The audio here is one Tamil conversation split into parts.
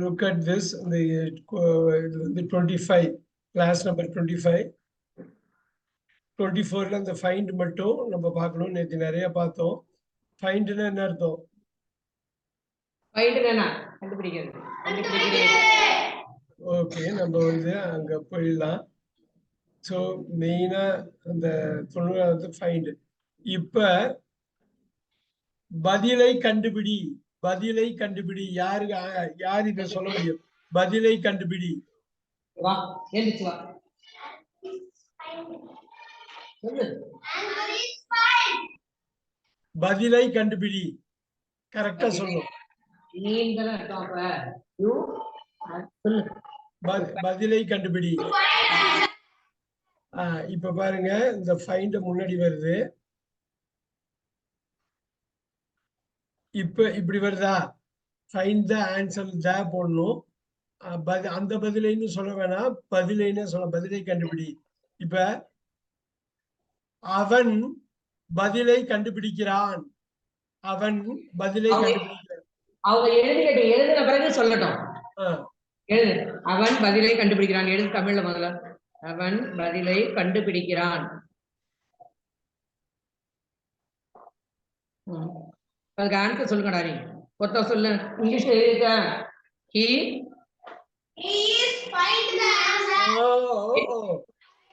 லுக் அட் திஸ் இந்த இது வந்து twenty five class number twenty five twenty ஃபோரில் அந்த ஃபைண்ட் மட்டும் நம்ம பார்க்கணும். நேற்று நிறைய பார்த்தோம். ஃபைண்டுன்னா என்ன அர்த்தம்? ஓகே நம்ம வந்து அங்க போயிடலாம். ஸோ மெயினா அந்த தொண்ணூறாவது ஃபைண்ட் இப்ப பதிலை கண்டுபிடி. பதிலை கண்டுபிடி. ஆ- யார் இதை சொல்ல முடியும்? பதிலை கண்டுபிடி. பதிலை கண்டுபிடி. கரெக்டா சொல்லணும் நீங்க அர்த்தம் அப்ப. யூ சொல்லு. ப- பதிலை கண்டுபிடி. இப்ப பாருங்க இந்த ஃபைண்ட் முன்னாடி வருது. இப்ப இப்படி வருதா? ஃபைண்ட் த ஆன்சர் த போடணும். பதி- அந்த பதிலைன்னு சொல்ல வேணாம். பதிலைன்னு சொல்ல பதிலை கண்டுபிடி. இப்ப அவன் பதிலை கண்டுபிடிக்கிறான். அவன் பதிலை கண்டுபிடிக்கிறான். அவங்க எழுதிட்டு எழுதின பிறகு சொல்லட்டும். எழுது. அவன் பதிலை கண்டுபிடிக்கிறான். எழுது தமிழ்ல முதல்ல. அவன் பதிலை கண்டுபிடிக்கிறான். அதுக்கு ஆன்சர் சொல்லுங்கடா நீ. ஒத்த சொல்லு. இங்கிலீஷ்ல எழுதிக்க ஹி ஓ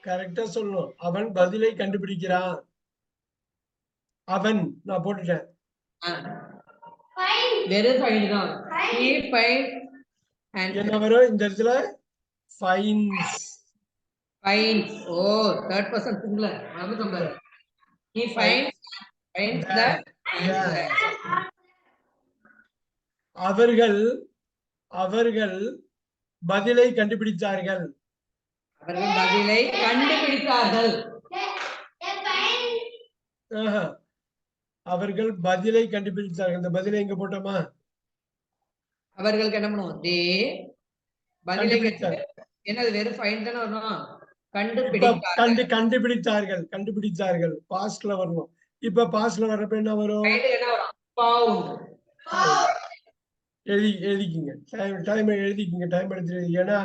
கரெக்டா சொல்லணும் அவன் பதிலை கண்டுபிடிக்கிறான். அவன் நான் போட்டுட்டேன். வெறும் ஃபைண்ட் தான். ஹி ஃபைண்ட் என்ன வரும் இந்த இடத்துல? ஃபைன்ஸ் ஃபைண்ட் ஓ தேர்ட் பர்சன் சிங்குலர் அது சொல்றாரு ஹி ஃபைண்ட் ஃபைண்ட் த அவர்கள் அவர்கள் பதிலை கண்டுபிடித்தார்கள். அவர்கள் பதிலை கண்டுபிடித்தார்கள். அவர்கள் பதிலை கண்டுபிடித்தார்கள். இந்த பதிலை எங்க போட்டோமா? அவர்களுக்கு என்ன பண்ணுவோம்? தே பதிலை. என்னது வெறும் ஃபைன் தானே வரணும்? கண்டுபிடித்தார்கள். கண்டு கண்டுபிடித்தார்கள். கண்டுபிடித்தார்கள். பாஸ்ட்ல வரணும். இப்ப பாஸ்ட்ல வர்றப்ப என்ன வரும் Find என்ன வரும் ஃபவுண்ட் எழுதி எழுதிக்கிங்க. டைம் டைம் எழுதிக்கிங்க டைம் எடுத்து ஏன்னா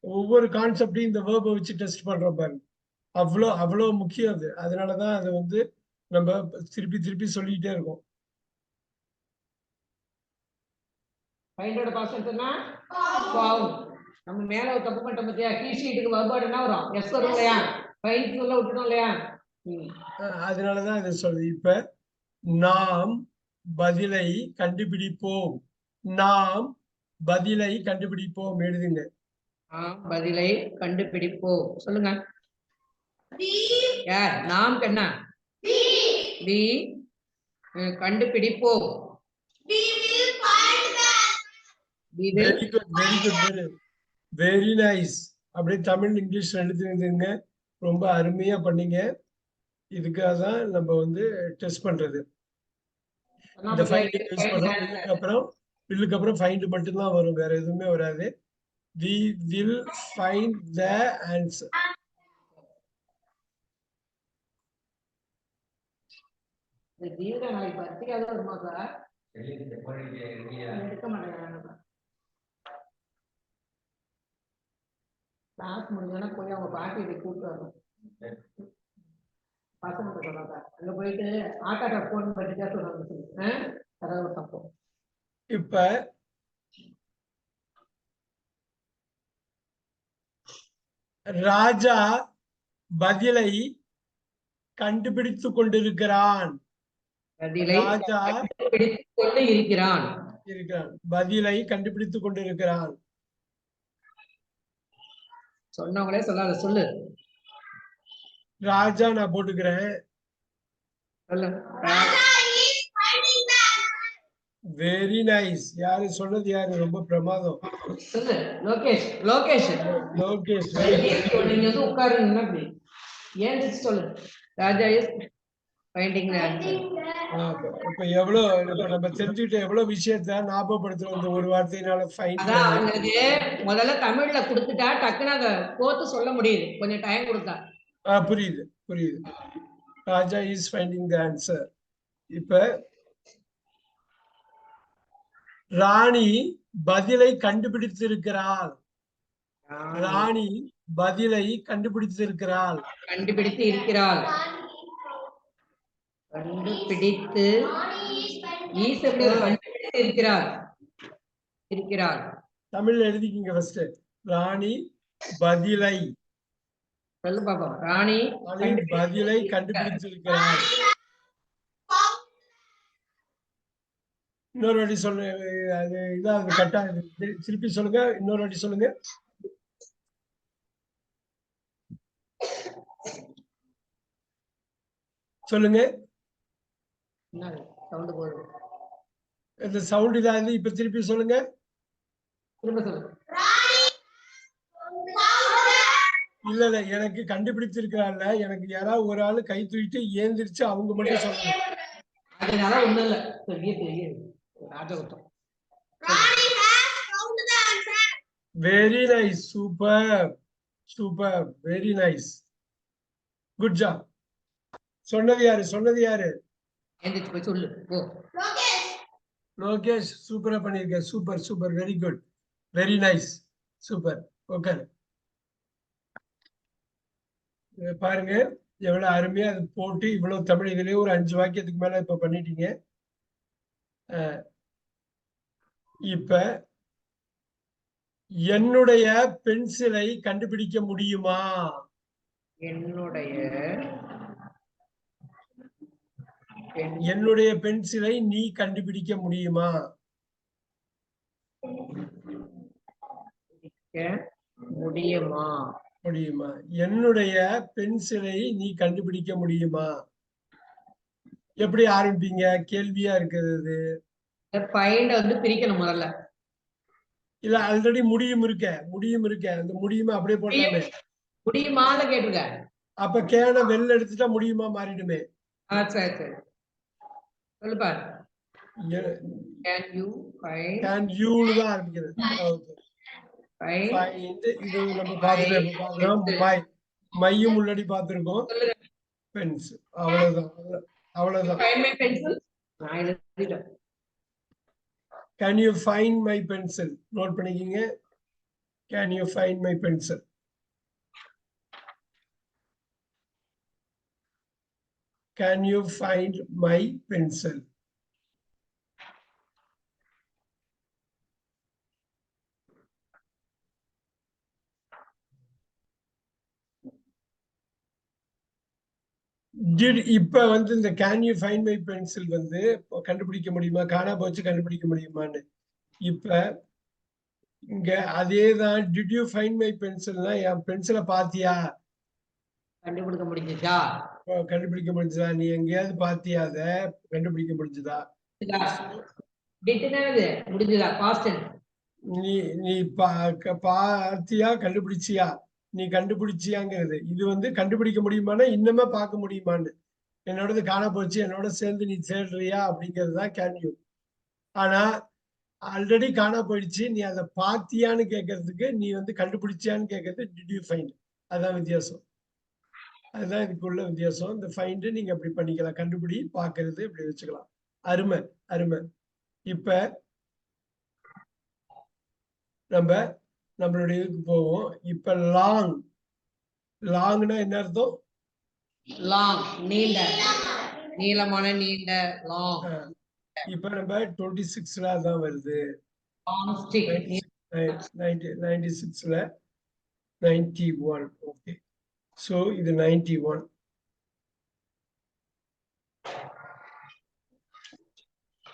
ஒவ்வொரு கான்செப்டையும் இந்த வேர்பை வச்சு டெஸ்ட் பண்றோம் பாருங்க. அவ்வளோ அவ்வளோ முக்கியம் அது. அதனாலதான் அதை வந்து நம்ம திருப்பி திருப்பி சொல்லிக்கிட்டே இருக்கோம். பாஸ்ட் சொன்னா ஃபவுண்ட் நம்ம மேல ஒரு தப்பு பண்ணிட்டோம் பத்தியா? கீ ஷீட்டுக்கு வர்பாடு என்ன வரும். எஸ் வரும் இல்லையா? சொல்ல விட்டுட்டோம் இல்லையா? அதனாலதான் இதை சொல்லுது இப்ப நாம் பதிலை கண்டுபிடிப்போம். நாம் பதிலை கண்டுபிடிப்போம். எழுதுங்க. ஆம், பதிலை கண்டுபிடிப்போம். சொல்லுங்க. யார்? நாம் என்ன வி கண்டுபிடிப்போம். We will very good very good very very nice அப்படியே தமிழ் இங்கிலீஷ் எழுதுங்க. ரொம்ப அருமையா பண்ணீங்க. இதுக்காக தான் நம்ம வந்து டெஸ்ட் பண்றது. இந்த அப்புறம் இதுக்கு அப்புறம் ஃபைண்ட் மட்டும்தான் வரும் வேற எதுவுமே வராது. We will find the answer class முடிஞ்சோன்னா போய் அவங்க பாட்டியை கூப்பிட்டு வரணும். பசங்க சொல்றாங்க அங்க போயிட்டு ஆட்டாட்ட போன் பண்ணிட்டே சொல்றாங்க சொல்லு ஆ? அதாவது ஒரு தப்பு இப்ப ராஜா பதிலை கண்டுபிடித்துக் கொண்டிருக்கிறான். ராஜா கொண்டு இருக்கிறான். இருக்கிறான். பதிலை கண்டுபிடித்துக் கொண்டிருக்கிறான். சொன்னவங்களே சொல்லாத சொல்லு. ராஜா நான் போட்டுக்கிறேன். சொல்லு. வெரி நைஸ் யாரு சொன்னது யாரு? ரொம்ப பிரமாதம். லோகேஷ். லோகேஷ். லோகேஷ். நீங்க வந்து உட்காருங்க அப்படி ஏன் சொல்லு? ராஜா இஸ் ஃபைண்டிங் இப்ப- எவ்வளவு இப்ப நம்ம தெரிஞ்சுக்கிட்ட எவ்வளவு விஷயத்த ஞாபகப்படுத்துறோம் இந்த ஒரு வார்த்தையினால ஃபைன் முதல்ல தமிழ்ல கொடுத்துட்டா டக்குன்னு அதை கோத்து சொல்ல முடியுது. கொஞ்சம் டைம் கொடுத்தா. புரியுது புரியுது. Raja is finding the answer இப்ப ராணி பதிலை கண்டுபிடித்திருக்கிறாள். ராணி ராணி பதிலை கண்டுபிடித்திருக்கிறாள். கண்டுபிடித்து இருக்கிறாள். கண்டுபிடித்து இருக்கிறார் இருக்கிறார் தமிழ்ல எழுதிக்கிங்க ஃபர்ஸ்ட் ராணி பதிலை. சொல்லு பாப்போம். ராணி பதிலை கண்டுபிடித்திருக்கிறாள். இன்னொரு வாட்டி சொல்லு அது இதா அது கட்டா திருப்பி சொல்லுங்க. இன்னொரு வாட்டி சொல்லுங்க. சொல்லுங்க. இந்த சவுண்ட் இதா இருந்து இப்ப திருப்பி சொல்லுங்க. இல்ல இல்ல எனக்கு கண்டுபிடிச்சிருக்கிறாள்ல. எனக்கு யாராவது ஒரு ஆளு கை தூக்கிட்டு ஏந்திரிச்சு அவங்க மட்டும் சொல்லணும் அதனால ஒண்ணும் இல்ல. ராஜகுத்தம் very nice super super very nice good job சொன்னது யாரு? சொன்னது யாரு? சொல்லு. லோகேஷ் சூப்பரா பண்ணிருக்க super super very good very nice super okay பாருங்க. எவ்வளவு அருமையா அது போட்டு இவ்வளவு தமிழ் இதுலயே ஒரு அஞ்சு வாக்கியத்துக்கு மேல இப்ப பண்ணிட்டீங்க. அஹ், இப்ப என்னுடைய பென்சிலை கண்டுபிடிக்க முடியுமா? என்னுடைய என்னுடைய பென்சிலை நீ கண்டுபிடிக்க முடியுமா? முடியுமா? முடியுமா? என்னுடைய பென்சிலை நீ கண்டுபிடிக்க முடியுமா? எப்படி ஆரம்பிப்பீங்க? கேள்வியா இருக்குது ஃபைண்ட வந்து பிரிக்கணும் முதல்ல. இல்ல ஆல்ரெடி முடியும் இருக்க முடியும் இருக்க. அந்த முடியுமா அப்படியே போட்டாமே முடியுமான்னு கேட்டிருக்க அப்ப கேன வெளில எடுத்துட்டா முடியுமா மாறிடுமே. சரி சரி. சொல்லு பாரு. கேன் யூ ஃபைண்ட் கேன் யூன்னு தான் ஆரம்பிக்கிறது. இது நம்ம பார்க்கிறோம் மை மையும் முன்னாடி பார்த்திருக்கோம். பென்ஸ் அவ்வளவுதான். அவ்வளவு- அவ்வளவுதான் ஃபைண்ட் மை பென்சில் நான் எழுதிட்டேன் can you find my pencil note பண்ணிக்கிங்க. Can you find my pencil can you find my pencil did இப்ப வந்து இந்த can you find my pencil வந்து கண்டுபிடிக்க முடியுமா? காணா போச்சு கண்டுபிடிக்க முடியுமான்னு. இப்ப இங்க அதே தான் டிட் யூ ஃபைண்ட் மை பென்சில்னா என் பென்சிலை பாத்தியா? கண்டுபிடிக்க முடிஞ்சுச்சா? ஓ, கண்டுபிடிக்க முடிஞ்சதா? நீ எங்கேயாவது பாத்தியா அத? கண்டுபிடிக்க முடிஞ்சதா? முடிஞ்சுதா? நீ நீ பா பாத்தியா? கண்டுபிடிச்சியா? நீ கண்டுபிடிச்சியாங்கிறது. இது வந்து கண்டுபிடிக்க முடியுமானா இன்னுமே பார்க்க முடியுமான்னு. என்னோடது காண போச்சு என்னோட சேர்ந்து நீ சேர்றியா அப்படிங்கிறது தான் கேன்யூ ஆனா ஆல்ரெடி காண போயிடுச்சு நீ அதை பாத்தியான்னு கேட்கறதுக்கு நீ வந்து கண்டுபிடிச்சியான்னு கேட்கறது டிட் யூ ஃபைண்ட் அதுதான் வித்தியாசம். அதுதான் இதுக்குள்ள வித்தியாசம். இந்த ஃபைண்டு நீங்க அப்படி பண்ணிக்கலாம். கண்டுபிடி பாக்குறது இப்படி வச்சுக்கலாம். அருமை அருமை. இப்ப நம்ம நம்மளுடைய இதுக்கு போவோம். இப்ப லாங் லாங்னா என்ன அர்த்தம்? லாங் நீண்ட. நீளமான நீண்ட லாங் இப்ப நம்ம டுவெண்ட்டி சிக்ஸ்ல தான் வருது. நைன்டி சிக்ஸ்ல நைன்டி ஒன் ஓகே ஸோ இது நைன்டி ஒன்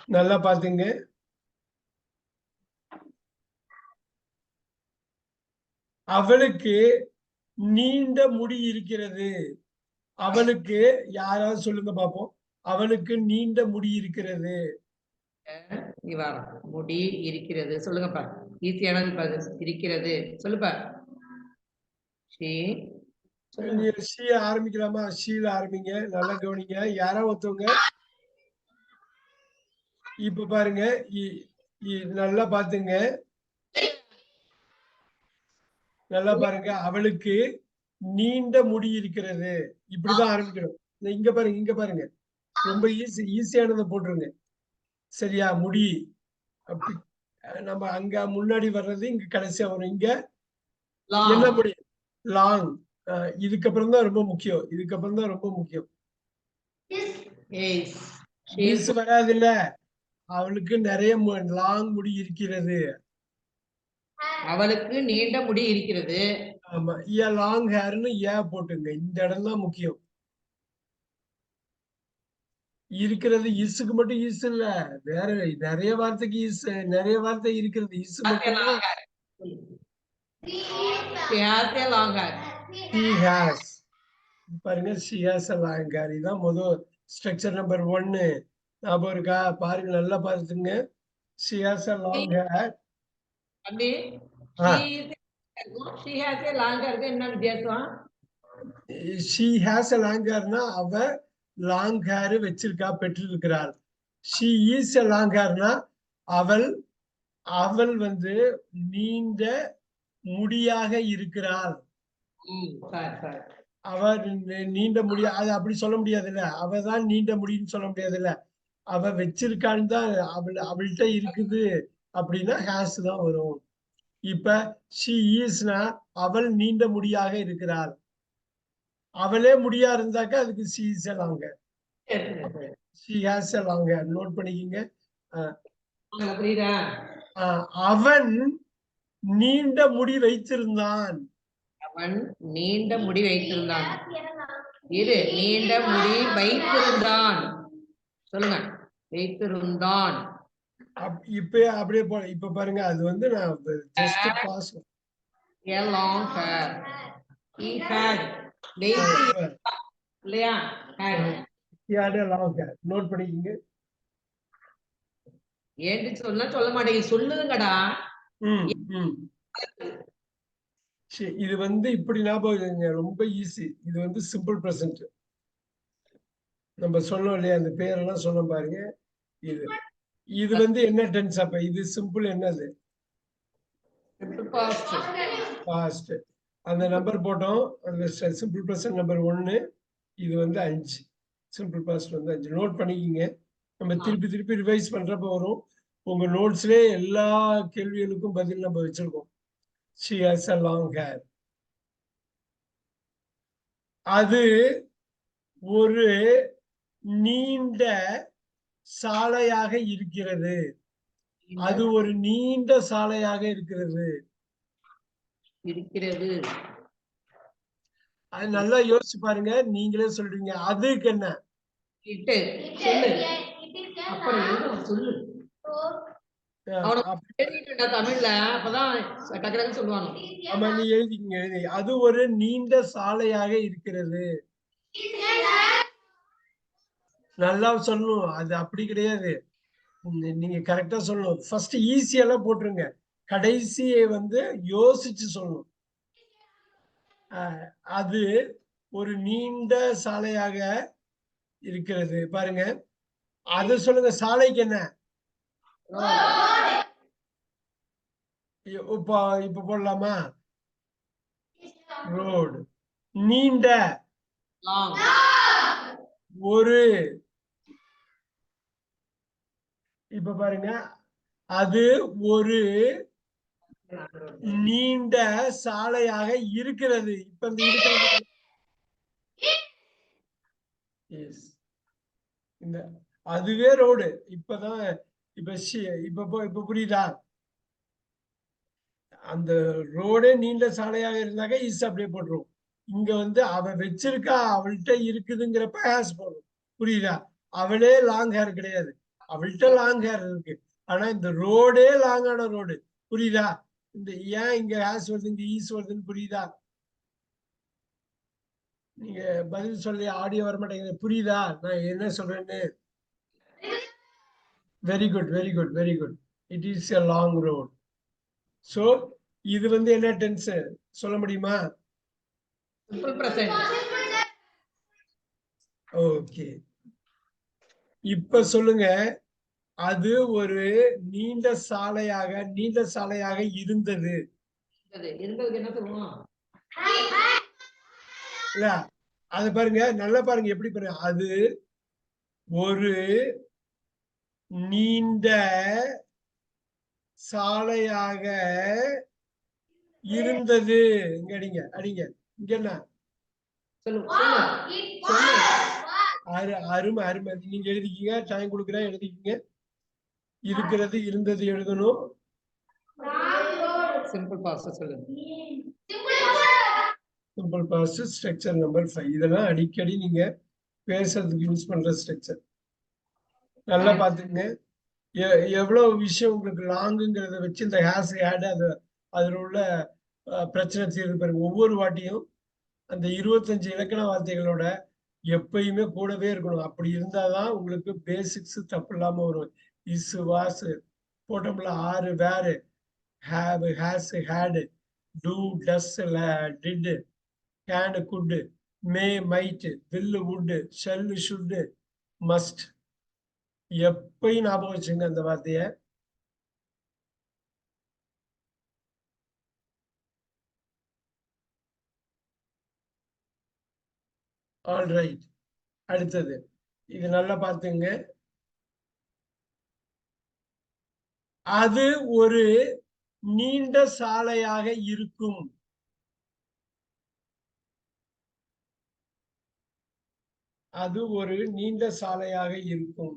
நல்லா பாத்துங்க அவளுக்கு நீண்ட முடி இருக்கிறது. அவளுக்கு யாராவது சொல்லுங்க பாப்போம். அவளுக்கு நீண்ட முடி இருக்கிறது. முடி இருக்கிறது. சொல்லுங்கப்பா. ஈஸியானது பாரு இருக்கிறது. சொல்லுப்பா. ஷீ. ஆரம்பிக்கலாமா? ஷீல ஆரம்பிங்க. நல்லா கவனிங்க. யாரா ஒருத்தவங்க? இப்ப பாருங்க. நல்லா பாத்துங்க. நல்லா பாருங்க அவளுக்கு நீண்ட முடி இருக்கிறது. இப்படிதான் ஆரம்பிக்கணும். இங்க பாருங்க இங்க பாருங்க. ரொம்ப ஈஸி ஈஸியானதை போட்டுருங்க. சரியா முடி. அப்படி நம்ம அங்க முன்னாடி வர்றது இங்க கடைசியா வரும். இங்க என்ன முடியும் லாங் இதுக்கப்புறம் தான் ரொம்ப முக்கியம். இதுக்கப்புறம் தான் ரொம்ப முக்கியம். வராது இல்ல அவளுக்கு நிறைய லாங் முடி இருக்கிறது. அவளுக்கு நீண்ட முடி இருக்கிறது. ஆமா. ஏ லாங் ஹேர்னு ஏ போட்டுங்க. இந்த இடம் தான் முக்கியம். இருக்கிறது இசுக்கு மட்டும் இஸ் இல்ல. வேற நிறைய வார்த்தைக்கு இஸ் நிறைய வார்த்தை இருக்கிறது இஸ் மட்டும் பாருங்க a long hair. இதான் முதல் ஸ்ட்ரக்சர் நம்பர் ஒன்னு ஞாபகம் இருக்கா? பாருங்க நல்லா பார்த்துங்க a long hair. தம்பி என்ன வித்தியாசம்? அவ லாங் ஹேர் வச்சிருக்கா பெற்றிருக்கிறாள். A long hairனா அவள் அவள் வந்து நீண்ட முடியாக இருக்கிறாள். அவ நீண்ட முடி அது அப்படி சொல்ல முடியாதுல்ல. அவ தான் நீண்ட முடின்னு சொல்ல முடியாதுல்ல. அவ வச்சிருக்கான்னு தான் அவள் அவள்கிட்ட இருக்குது. அப்படின்னா ஹேஸ் தான் வரும். இப்ப ஷி ஈஸ்னா அவள் நீண்ட முடியாக இருக்கிறாள். அவளே முடியா இருந்தாக்கா அதுக்கு ஷி இஸ் லாங்க சரி, சரி, சரி. ஷி ஹேஸ் லாங்க நோட் பண்ணிக்கிங்க அவன் நீண்ட முடி வைத்திருந்தான். அவன் நீண்ட முடி வைத்திருந்தான். இரு நீண்ட முடி வைத்திருந்தான். சொல்லுங்க. வைத்திருந்தான். அப்- இப்ப அப்படியே போ இப்ப பாருங்க அது வந்து நான் just past a long hair he had இல்லையா? Had லாங் ஹேர் நோட் பண்ணிக்கிங்க ஏன்னு சொன்னா சொல்ல மாட்டேங்குது சொல்லுங்கடா. இது வந்து இப்படி ஞாபகம் ரொம்ப ஈஸி இது வந்து சிம்பிள் ப்ரெசன்ட் நம்ம சொன்னோம் இல்லையா? அந்த பேரெல்லாம் சொன்னோம் பாருங்க. இது. இது வந்து என்ன டென்ஸ் அப்ப? இது சிம்பிள் என்னது? பாஸ்ட் அந்த நம்பர் போட்டோம். அந்த சிம்பிள் ப்ரெசன்ட் நம்பர் ஒன்னு இது வந்து அஞ்சு. சிம்பிள் பாஸ்ட் வந்து அஞ்சு. நோட் பண்ணிக்கிங்க. நம்ம திருப்பி திருப்பி ரிவைஸ் பண்றப்ப வரும். உங்க நோட்ஸ்லயே எல்லா கேள்விகளுக்கும் பதில் நம்ம வச்சிருக்கோம். She has a long hair. அது ஒரு நீண்ட சாலையாக இருக்கிறது. அது ஒரு நீண்ட சாலையாக இருக்கிறது. இருக்கிறது. அது நல்லா யோசிச்சு பாருங்க. நீங்களே சொல்றீங்க. அதுக்கு என்ன? ஆமா நீ எழுதிக்கங்க எழுதி. அது ஒரு நீண்ட சாலையாக இருக்கிறது. நல்லா சொல்லணும். அது அப்படி கிடையாது. நீங்க கரெக்டா சொல்லணும். ஃபர்ஸ்ட் ஈஸியெல்லாம் போட்டுருங்க. கடைசியை வந்து யோசிச்சு சொல்லணும். அது ஒரு நீண்ட சாலையாக இருக்கிறது. பாருங்க. அது சொல்லுங்க சாலைக்கு என்ன? இப்ப இப்ப போடலாமா? ரோடு நீண்ட. ஒரு இப்ப பாருங்க. அது ஒரு நீண்ட சாலையாக இருக்கிறது. இப்ப இந்த இருக்கிறது இந்த அதுவே ரோடு இப்பதான் இப்ப இப்ப போ- இப்ப புரியுதா? அந்த ரோடே நீண்ட சாலையாக இருந்தாக்க இஸ் அப்படியே போட்டுரும். இங்க வந்து அவ வச்சிருக்கா அவள்கிட்ட இருக்குதுங்கிறப்ப ஹேஸ் போடும். புரியுதா? அவளே லாங் ஹேர் கிடையாது. அவள்கிட்ட லாங் ஹேர் இருக்கு. ஆனா இந்த ரோடே லாங்கான ரோடு. புரியுதா? இந்த ஏன் இங்க ஹேஸ் வருது இங்க ஈஸ் வருதுன்னு புரியுதா? நீங்க பதில் சொல்லி ஆடியோ வர மாட்டேங்குது புரியுதா? நான் என்ன சொல்றேன்னு? Very good very good very good it is a long road so இது வந்து என்ன டென்ஸ் சொல்ல முடியுமா? ஓகே இப்ப சொல்லுங்க. அது ஒரு நீண்ட சாலையாக நீண்ட சாலையாக இருந்தது. இல்ல அது பாருங்க நல்லா பாருங்க எப்படி பாருங்க. அது ஒரு நீண்ட சாலையாக இருந்தது. இங்க அடிங்க அடிங்க. இங்க என்ன? சொல்லு சொல்லு சொல்லு அரு அருமை அருமை நீங்க எழுதிக்கீங்க டைம் கொடுக்குறேன் எழுதிக்கீங்க. இருக்கிறது இருந்தது எழுதணும். சிம்பிள் பாஸ்ட் சொல்லு simple past structure number five இதெல்லாம் அடிக்கடி நீங்க பேசுறதுக்கு யூஸ் பண்ற ஸ்ட்ரக்சர் நல்லா பாத்துங்க எவ்வளவு விஷயம் உங்களுக்கு லாங்குங்கிறத வச்சு இந்த ஹேஸ் ஆட் அது அதுல உள்ள பிரச்சனை தீர்வு பாருங்க ஒவ்வொரு வாட்டியும் அந்த இருபத்தஞ்சு இலக்கண வார்த்தைகளோட எப்பயுமே கூடவே இருக்கணும். அப்படி இருந்தாதான் உங்களுக்கு பேசிக்ஸ் தப்பு இல்லாம வரும். இஸ் வாஸ் போட்டோம்ல ஆறு வேறு have has had do does did can could may might will would shall should must எப்பயும் ஞாபகம் வச்சுங்க அந்த வார்த்தையை. ஆல் ரைட் அடுத்தது. இது நல்லா பார்த்துங்க அது ஒரு நீண்ட சாலையாக இருக்கும். அது ஒரு நீண்ட சாலையாக இருக்கும்.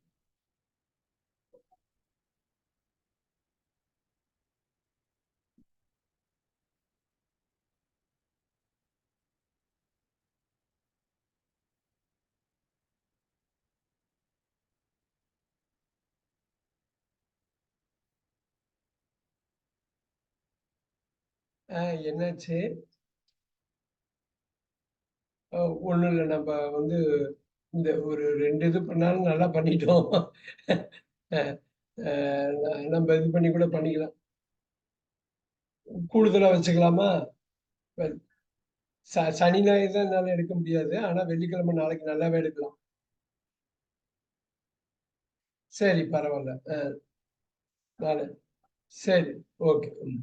என்னாச்சு? ஒன்றும் இல்லை நம்ம வந்து இந்த ஒரு ரெண்டு இது பண்ணாலும் நல்லா பண்ணிட்டோம். நம்ம இது பண்ணி கூட பண்ணிக்கலாம். கூடுதலா வச்சுக்கலாமா? ச சனி ஞாயிறு தான் என்னால எடுக்க முடியாது. ஆனா வெள்ளிக்கிழமை நாளைக்கு நல்லாவே எடுக்கலாம். சரி பரவாயில்ல. ஆ சரி ஓகே. ம்.